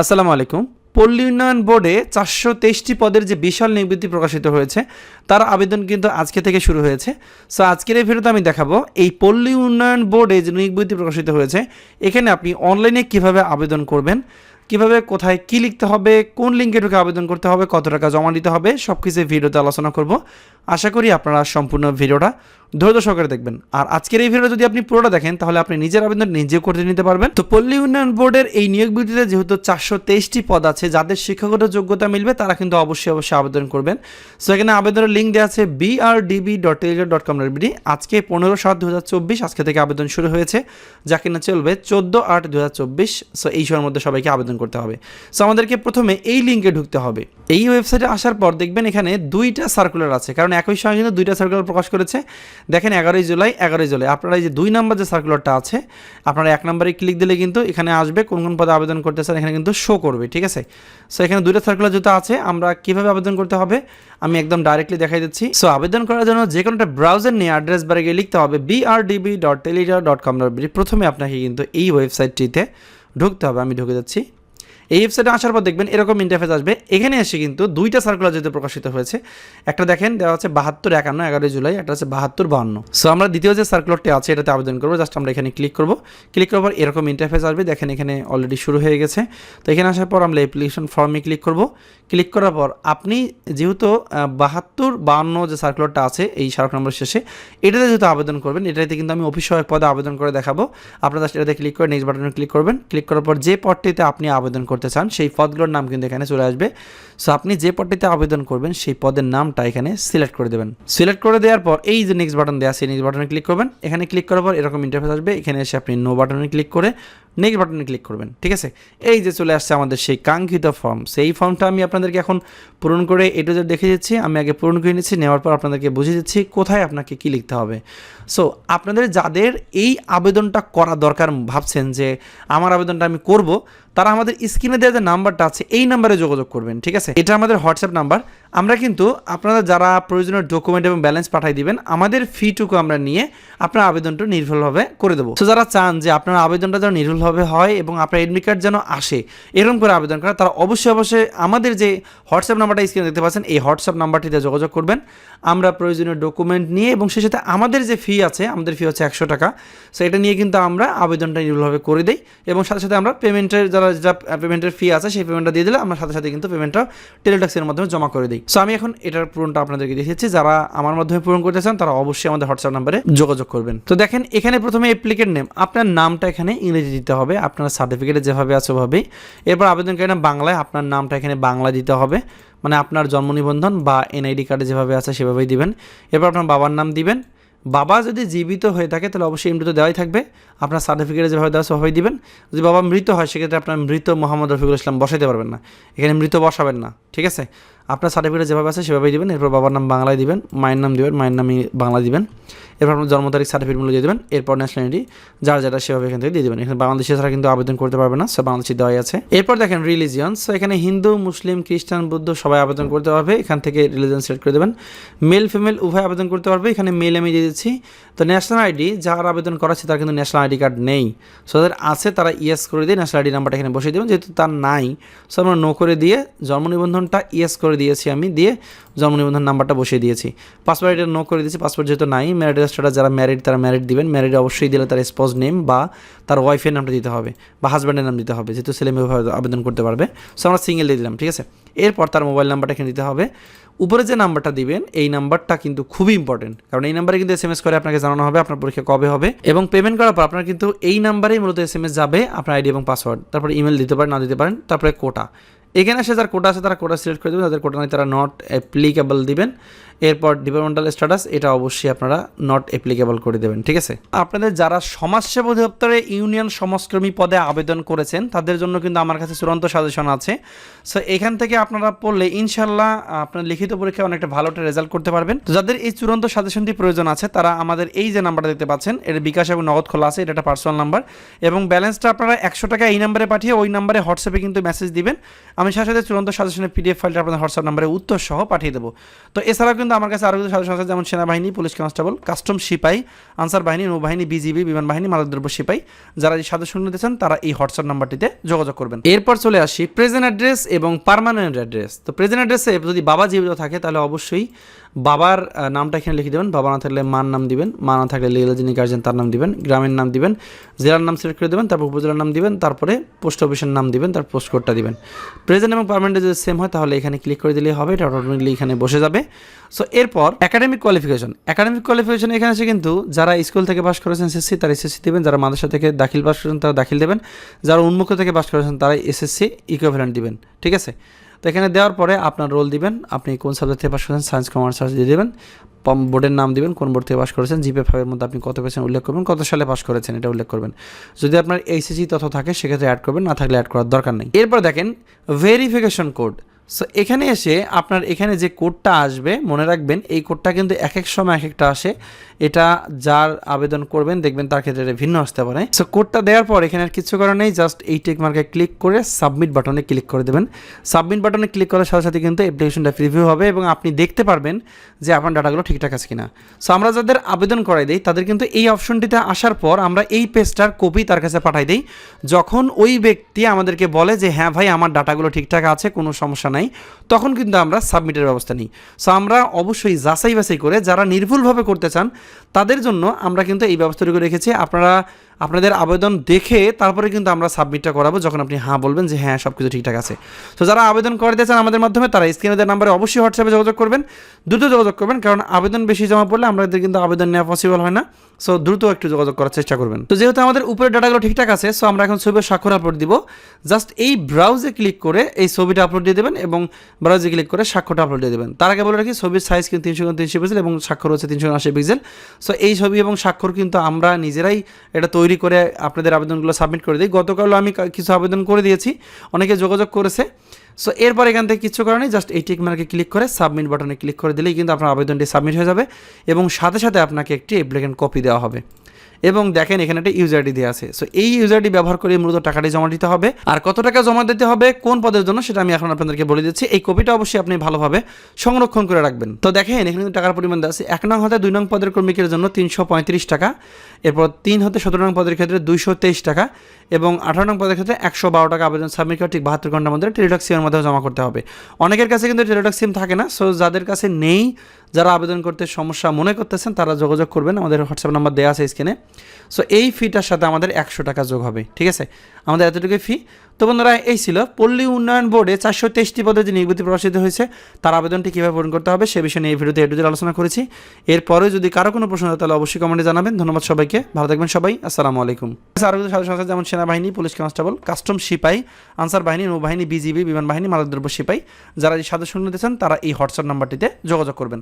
আসসালামু আলাইকুম। পল্লী উন্নয়ন বোর্ডে চারশো তেইশটি পদের যে বিশাল নিয়োগ প্রকাশিত হয়েছে, তার আবেদন কিন্তু আজকে থেকে শুরু হয়েছে। সো আজকের এই ভিডিওতে আমি দেখাবো, এই পল্লী উন্নয়ন বোর্ডে যে নিবৃত্তি প্রকাশিত হয়েছে, এখানে আপনি অনলাইনে কীভাবে আবেদন করবেন, কীভাবে কোথায় কি লিখতে হবে, কোন লিঙ্কে ঢুকে আবেদন করতে হবে, কত টাকা জমা দিতে হবে সব কিছু ভিডিওতে আলোচনা করব। আশা করি আপনারা সম্পূর্ণ ভিডিওটা ধৈর্য সহকারে দেখবেন। আর আজকের এই ভিডিও যদি আপনি পুরোটা দেখেন, তাহলে আপনি নিজের আবেদন নিজে করতে নিতে পারবেন। তো পল্লী উন্নয়ন বোর্ডের এই নিয়োগ বিজ্ঞপ্তিতে যেহেতু চারশো তেইশটি পদ আছে, যাদের শিক্ষাগত যোগ্যতা মিলবে, তারা কিন্তু অবশ্যই অবশ্যই আবেদন করবেন। সো এখানে আবেদনের লিঙ্ক দেওয়া আছে BRDB dot telegram dot com dot আজকে পনেরো সাত দু হাজার চব্বিশ, আজকে থেকে আবেদন শুরু হয়েছে, যা কিনা চলবে চোদ্দ আট দু হাজার চব্বিশ। সো এই সময়ের মধ্যে সবাইকে আবেদন করতে হবে। সো আমাদেরকে প্রথমে এই লিঙ্কে ঢুকতে হবে। এই ওয়েবসাইটে আসার পর দেখবেন এখানে দুইটা সার্কুলার আছে। কারণ একই সময় কিন্তু দুইটা সার্কুলার প্রকাশ করেছে। দেখেন এগারোই জুলাই এগারোই জুলাই। আপনারা এই যে দুই নাম্বার যে সার্কুলারটা আছে, আপনারা এক নম্বরে ক্লিক দিলে কিন্তু এখানে আসবে কোন কোন পদে আবেদন করতে চান এখানে কিন্তু শো করবে, ঠিক আছে? সো এখানে দুইটা সার্কুলার যেহেতু আছে, আমরা কীভাবে আবেদন করতে হবে? আমি একদম ডাইরেক্টলি দেখাই দিচ্ছি। সো আবেদন করার জন্য যে কোনো একটা ব্রাউজার নিয়ে অ্যাড্রেস বারে গিয়ে লিখতে হবে BRDB dot telegram dot com dot প্রথমে আপনাকে কিন্তু এই ওয়েবসাইটটিতে ঢুকতে হবে। আমি ঢুকে যাচ্ছি। এই ওয়েবসাইটে আসার পর দেখবেন এরকম ইন্টারফেস আসবে। এখানে এসে কিন্তু দুইটা সার্কুলার যেহেতু প্রকাশিত হয়েছে, একটা দেখেন, দেওয়া হচ্ছে বাহাত্তর একান্ন, এগারোই জুলাই, একটা হচ্ছে বাহাত্তর বাহান্ন। সো আমরা দ্বিতীয় যে সার্কুলারটি আছে, এটাতে আবেদন করব জাস্ট আমরা এখানে ক্লিক করব। ক্লিক করার পর এরকম ইন্টারফেস আসবে, দেখেন এখানে অলরেডি শুরু হয়ে গেছে। তো এখানে আসার পর আমরা অ্যাপ্লিকেশন ফর্মে ক্লিক করব। ক্লিক করার পর আপনি যেহেতু বাহাত্তর বাহান্ন যে সার্কুলারটা আছে, এই সার্কুলার নম্বর শেষে, এটাতে যেহেতু আবেদন করবেন, এটাতে কিন্তু আমি অফিস সহায়ক পদে আবেদন করে দেখাবো। আপনারা জাস্ট এটাতে ক্লিক করে নেক্সট বাটনে ক্লিক করবেন। ক্লিক করার পর যে পদটিতে আপনি আবেদন করতে চান, সেই পদগুলোর নাম কিন্তু এখানে চলে আসবে। সো আপনি যে পদটিতে আবেদন করবেন, সেই পদের নামটা এখানে সিলেক্ট করে দেবেন। সিলেক্ট করে দেওয়ার পর এই যে নেক্সট বাটন দেওয়া সেই নেক্সট বাটনে ক্লিক করবেন। এখানে ক্লিক করার পর এরকম ইন্টারফেস আসবে। এখানে এসে আপনি নো বাটনে ক্লিক করে নেক্সট বাটনে ক্লিক করবেন, ঠিক আছে? এই যে চলে আসছে আমাদের সেই কাঙ্ক্ষিত ফর্ম। সেই ফর্মটা আমি আপনাদেরকে এখন পূরণ করে এটা যে দেখে দিচ্ছি আমি আগে পূরণ করে নিচ্ছি, নেওয়ার পর আপনাদেরকে বুঝিয়ে দিচ্ছি কোথায় আপনাকে কি লিখতে হবে। সো আপনাদের যাদের এই আবেদনটা করা দরকার ভাবছেন যে আমার আবেদনটা আমি করব, তারা আমাদের স্ক্রিনে দেওয়া যে নাম্বারটা আছে, এই নাম্বারে যোগাযোগ করবেন, ঠিক আছে? এটা আমাদের হোয়াটসঅ্যাপ নাম্বার। আমরা কিন্তু আপনারা যারা প্রয়োজনীয় ডকুমেন্ট এবং ব্যালেন্স পাঠিয়ে দিবেন, আমাদের ফিটুকু আমরা নিয়ে আপনার আবেদনটা নির্ভুলভাবে করে দেবো। তো যারা চান যে আপনার আবেদনটা যেন নির্ভুলভাবে হয় এবং আপনার এডমিট কার্ড যেন আসে, এরকম করে আবেদন করা। তারা অবশ্যই অবশ্যই আমাদের যে হোয়াটসঅ্যাপ নাম্বারটা স্ক্রিনে দেখতে পাচ্ছেন, এই হোয়াটসঅ্যাপ নাম্বারটিতে যোগাযোগ করবেন। আমরা প্রয়োজনীয় ডকুমেন্ট নিয়ে এবং সেই সাথে আমাদের যে ফি আছে, আমাদের ফি হচ্ছে একশো টাকা। সো এটা নিয়ে কিন্তু আমরা আবেদনটা নির্ভুলভাবে করে দিই এবং সাথে সাথে আমরা পেমেন্টের যারা যা পেমেন্টের ফি আছে, সেই পেমেন্টটা দিয়ে দিলে আমরা সাথে সাথে কিন্তু পেমেন্টটা টেলিটক্সের মাধ্যমে জমা করে দিই। সো আমি এখন এটার পূরণটা আপনাদেরকে দেখিয়েছি যারা আমার মাধ্যমে পূরণ করতে চান, তারা অবশ্যই আমাদের হোয়াটসঅ্যাপ নাম্বারে যোগাযোগ করবেন। তো দেখেন, এখানে প্রথমে অ্যাপ্লিকেন্ট নেম আপনার নামটা এখানে ইংরেজি দিতে হবে, আপনার সার্টিফিকেটে যেভাবে আছে ওভাবেই। এরপর আবেদনকারী বাংলায় আপনার নামটা এখানে বাংলা দিতে হবে মানে আপনার জন্ম নিবন্ধন বা এনআইডি কার্ডে যেভাবে আছে সেভাবেই দিবেন। এরপর আপনার বাবার নাম দিবেন। বাবা যদি জীবিত হয়ে থাকে, তাহলে অবশ্যই এমনি তো দেওয়াই থাকবে। আপনার সার্টিফিকেটে যেভাবে দেওয়া সেভাবেই দিবেন। যদি বাবা মৃত হয়, সেক্ষেত্রে আপনার মৃত মোহাম্মদ রফিকুল ইসলাম বসাইতে পারবেন না। এখানে মৃত বসাবেন না, ঠিক আছে? আপনার সার্টিফিকেট যেভাবে আছে সেভাবেই দিবেন। এরপর বাবার নাম বাংলায় দিবেন, মায়ের নাম দিবেন, মায়ের নামই বাংলা দিবেন। এরপর আপনার জন্ম তারিখ সার্টিফিকেটগুলো দিয়ে দেবেন, এরপর ন্যাশনালিটি যার যেটা সেভাবে এখান থেকে দিয়ে দেবেন। এখানে বাংলাদেশে ছাড়া কিন্তু আবেদন করতে পারবে না, সে বাংলাদেশি দেওয়াই আছে। এরপর দেখেন রিলিজিয়ন সো এখানে হিন্দু, মুসলিম, খ্রিস্টান, বুদ্ধ সবাই আবেদন করতে পারবে। এখান থেকে রিলিজিয়ন সিলেক্ট করে দেবেন। মেল ফিমেল উভয় আবেদন করতে পারবে। এখানে মেল আমি দিয়ে দিচ্ছি। তো ন্যাশনাল আইডি যার আবেদন করাচ্ছে তার কিন্তু ন্যাশনাল আইডি কার্ড নেই। সো যাদের আছে তারা ইয়েস করে দিয়ে ন্যাশনাল আইডি নাম্বারটা এখানে বসিয়ে দেবেন, যেহেতু তার নাই সো আমরা নো করে দিয়ে জন্ম নিবন্ধনটা ইয়েস করে দিয়েছি আমি, দিয়ে জন্ম নিবন্ধন নাম্বারটা বসিয়ে দিয়েছি। পাসপোর্ট এটা নো করে দিয়েছি পাসপোর্ট যেহেতু নাই ম্যারিড স্ট্যাটাস যারা ম্যারিড তারা ম্যারিড দিবেন। ম্যারিড অবশ্যই দিলে তার স্পোজ নেম বা তার ওয়াইফের নামটা দিতে হবে বা হাজব্যান্ডের নাম দিতে হবে, যেহেতু ছেলে মেয়ে আবেদন করতে পারবে। সো আমরা সিঙ্গেল দিয়ে দিলাম, ঠিক আছে? এরপর তার মোবাইল নাম্বারটা এখানে দিতে হবে। উপরে যে নাম্বারটা দিবেন, এই নাম্বারটা কিন্তু খুবই ইম্পর্টেন্ট কারণ এই নাম্বারে কিন্তু এস এম এস করে আপনাকে জানানো হবে, আপনার পরীক্ষা কবে হবে এবং পেমেন্ট করার পর আপনার কিন্তু এই নাম্বারেই মূলত এস এম এস যাবে আপনার আইডি এবং পাসওয়ার্ড তারপর ইমেল দিতে পারেন, না দিতে পারেন, তারপরে কোটা এখানে এসে যার কোটা আছে তারা কোটা সিলেক্ট করে দেবেন যাদের কোটা নেই, তারা নট অ্যাপ্লিকেবল দিবেন। এরপর ডিপার্টমেন্টাল স্ট্যাটাস এটা অবশ্যই আপনারা নট অ্যাপ্লিকেবল করে দেবেন, ঠিক আছে? আপনাদের যারা সমাজসেবা অধিদপ্তরে ইউনিয়ন সমাজকর্মী পদে আবেদন করেছেন, তাদের জন্য কিন্তু আমার কাছে চূড়ান্ত সাজেশন আছে। সো এখান থেকে আপনারা পড়লে ইনশাল্লাহ আপনার লিখিত পরীক্ষায় অনেকটা ভালো একটা রেজাল্ট করতে পারবেন। তো যাদের এই চূড়ান্ত সাজেশনটি প্রয়োজন আছে, তারা আমাদের এই যে নাম্বারটা দেখতে পাচ্ছেন, এর বিকাশ এবং নগদ খোলা আছে, এটা একটা পার্সোনাল নাম্বার এবং ব্যালেন্সটা আপনারা একশো টাকা এই নাম্বারে পাঠিয়ে ওই নাম্বারে হোয়াটসঅ্যাপে কিন্তু মেসেজ দিবেন। আমি সাথে সাথে চূড়ান্ত সাজেশনের পিডিএফ ফাইলটা আপনাদের হোয়াটসঅ্যাপ নাম্বারে উত্তর সহ পাঠিয়ে দেবো। তো এছাড়াও কিন্তু কিন্তু আমার কাছে আরও কিছু সাধারণ সংস্থা যেমন সেনাবাহিনী, পুলিশ কনস্টেবল, কাস্টম সিপাই, আনসার বাহিনী, নৌবাহিনী, বিজিবি, বিমান বাহিনী মাদকদ্রব্য সিপাই। যারা এই সাদা শূন্য দিয়েছেন তারা এই হোয়াটসঅ্যাপ নাম্বারটিতে যোগাযোগ করবেন। এরপর চলে আসি প্রেজেন্ট অ্যাড্রেস এবং পার্মানেন্ট অ্যাড্রেস। তো প্রেজেন্ট অ্যাড্রেসে যদি বাবা জীবিত থাকে, তাহলে অবশ্যই বাবার নামটা এখানে লিখে দেবেন। বাবা না থাকলে মার নাম দিবেন। মা না থাকলে লিগেল যিনি গার্জেন তার নাম দিবেন। গ্রামের নাম দিবেন। জেলার নাম সিলেক্ট করে দেবেন। তারপর উপজেলার নাম দিবেন। তারপরে পোস্ট অফিসের নাম দিবেন। তার পোস্ট কোডটা দিবেন। প্রেজেন্ট এবং পার্মানেন্টে যদি সেম হয়, তাহলে এখানে ক্লিক করে দিলেই হবে। এটা অটোমেটিকলি এখানে বসে যাবে। সো এরপর একাডেমিক কোয়ালিফিকেশন একাডেমিক কোয়ালিফিকেশন এখানে আছে কিন্তু যারা স্কুল থেকে পাস করেছেন এসএসসি তারা এসএসসি দেবেন, যারা মাদ্রাসা থেকে দাখিল পাস করেছেন, তারা দাখিল দেবেন। যারা উন্মুক্ত থেকে পাস করেছেন, তারা এসএসসি ইকুইভ্যালেন্ট দিবেন, ঠিক আছে? তো এখানে দেওয়ার পরে আপনার রোল দিবেন, আপনি কোন সাবজেক্ট থেকে পাস করেছেন? সায়েন্স কমার্স আর্টস দিয়ে দেবেন। বোর্ডের নাম দিবেন, কোন বোর্ড থেকে পাস করেছেন? জিপে ফাইভের মধ্যে আপনি কত পেয়েছেন উল্লেখ করবেন, কত সালে পাস করেছেন এটা উল্লেখ করবেন। যদি আপনার এইচএসি তথ্য থাকে, সেক্ষেত্রে অ্যাড করবেন, না থাকলে অ্যাড করার দরকার নেই। এরপর দেখেন ভেরিফিকেশন কোড সো এখানে এসে আপনার এখানে যে কোডটা আসবে, মনে রাখবেন এই কোডটা কিন্তু এক এক সময় এক একটা আসে। এটা যার আবেদন করবেন, দেখবেন তার ক্ষেত্রে ভিন্ন আসতে পারে। সো কোডটা দেওয়ার পর এখানে আর কিছু করার নেই জাস্ট এই টেক মার্কে ক্লিক করে সাবমিট বাটনে ক্লিক করে দেবেন। সাবমিট বাটনে ক্লিক করার সাথে সাথে কিন্তু অ্যাপ্লিকেশনটা প্রিভিউ হবে এবং আপনি দেখতে পারবেন যে আপনার ডাটাগুলো ঠিকঠাক আছে কিনা। সো আমরা যাদের আবেদন করাই দিই, তাদের কিন্তু এই অপশনটিতে আসার পর আমরা এই পেজটার কপি তার কাছে পাঠাই দিই। যখন ওই ব্যক্তি আমাদেরকে বলে যে হ্যাঁ ভাই, আমার ডাটাগুলো ঠিকঠাক আছে, কোনো সমস্যা নাই। তখন কিন্তু আমরা সাবমিটের ব্যবস্থা নিই। সো আমরা অবশ্যই যাচাই বাছাই করে যারা নির্ভুলভাবে করতে চান, তাদের জন্য আমরা কিন্তু এই ব্যবস্থাটি করে রেখেছি। আপনারা আপনাদের আবেদন দেখে তারপরে কিন্তু আমরা সাবমিটটা করাবো, যখন আপনি হ্যাঁ বলবেন যে হ্যাঁ সব কিছু ঠিকঠাক আছে। তো যারা আবেদন করতে চান আমাদের মাধ্যমে, তারা স্ক্রিনে দেওয়ার নাম্বারে অবশ্যই হোয়াটসঅ্যাপে যোগাযোগ করবেন। দ্রুত যোগাযোগ করবেন, কারণ আবেদন বেশি জমা পড়লে আমাদের কিন্তু আবেদন নেওয়া পসিবল হয় না। সো দ্রুত একটু যোগাযোগ করার চেষ্টা করবেন। তো, যেহেতু আমাদের উপরে ডাটাগুলো ঠিকঠাক আছে সো আমরা এখন ছবির স্বাক্ষর আপলোড দিব। জাস্ট এই ব্রাউজে ক্লিক করে এই ছবিটা আপলোড দিয়ে দেবেন এবং ব্রাউজে ক্লিক করে স্বাক্ষরটা আপলোড দিয়ে দেবেন। তার আগে বলে রাখি, ছবির সাইজ কিন্তু তিনশো তিনশো পিক্সেল এবং স্বাক্ষর হচ্ছে তিনশো আশি পিক্সেল সো এই ছবি এবং স্বাক্ষর কিন্তু আমরা নিজেরাই এটা তৈরি করে আপনাদের আবেদনগুলো সাবমিট করে দিই। গতকালও আমি কিছু আবেদন করে দিয়েছি। অনেকে যোগাযোগ করেছে। সো এরপর এখান থেকে কিছু কারণে জাস্ট এই টিক মার্কে ক্লিক করে সাবমিট বাটনে ক্লিক করে দিলেই কিন্তু আপনার আবেদনটি সাবমিট হয়ে যাবে এবং সাথে সাথে আপনাকে একটি অ্যাপ্লিকেন্ট কপি দেওয়া হবে। এবং দেখেন এখানে একটা ইউজার আইডি দেওয়া আছে। সো এই ইউজার আইডি ব্যবহার করে মূলত টাকাটি জমা দিতে হবে। আর কত টাকা জমা দিতে হবে, কোন পদের জন্য, সেটা আমি এখন আপনাদেরকে বলে দিচ্ছি। এই কপিটা অবশ্যই আপনি ভালোভাবে সংরক্ষণ করে রাখবেন। তো দেখেন, এখানে টাকার পরিমাণ দেওয়া আছে। এক নং হতে দুই নং পদের কর্মীকের জন্য তিনশো পঁয়ত্রিশ টাকা। এরপর তিন হতে সতেরো নং পদের ক্ষেত্রে দুইশো তেইশ টাকা এবং আঠারো নং পদের ক্ষেত্রে একশো বারো টাকা আবেদন সাবমিট করে ঠিক বাহাত্তর ঘণ্টার মধ্যে টেলিটক সিমের মাধ্যমে জমা করতে হবে। অনেকের কাছে কিন্তু টেলিটক সিম থাকে না। সো যাদের কাছে নেই, যারা আবেদন করতে সমস্যা মনে করতেছেন, তারা যোগাযোগ করবেন। আমাদের হোয়াটসঅ্যাপ নাম্বার দেওয়া আছে স্ক্রিনে। সো এই ফিটার সাথে আমাদের একশো টাকা যোগ হবে, ঠিক আছে? আমাদের এতটুকু ফি তো বন্ধুরা, এই ছিল পল্লী উন্নয়ন বোর্ডে চারশো তেইশটি পদে যে নির্গতি প্রকাশিত হয়েছে, তার আবেদনটি কীভাবে পূরণ করতে হবে সে বিষয়ে এই ভিডিওতে এটুদের আলোচনা করেছি। এরপরে যদি কারও কোনো প্রশ্ন হয়, তাহলে অবশ্যই কমেন্টে জানাবেন। ধন্যবাদ সবাইকে। ভালো থাকবেন সবাই। আসসালামু আলাইকুম। সাধারণ সংস্থা যেমন সেনাবাহিনী, পুলিশ কনস্টেবল, কাস্টম সিপাই, আনসার বাহিনী, নৌবাহিনী, বিজিবি, বিমান বাহিনী, মাদকদ্রব্য সিপাই। যারা এই সাদা শূন্য দিয়েছেন তারা এই হোয়াটসঅ্যাপ নাম্বারটিতে যোগাযোগ করবেন।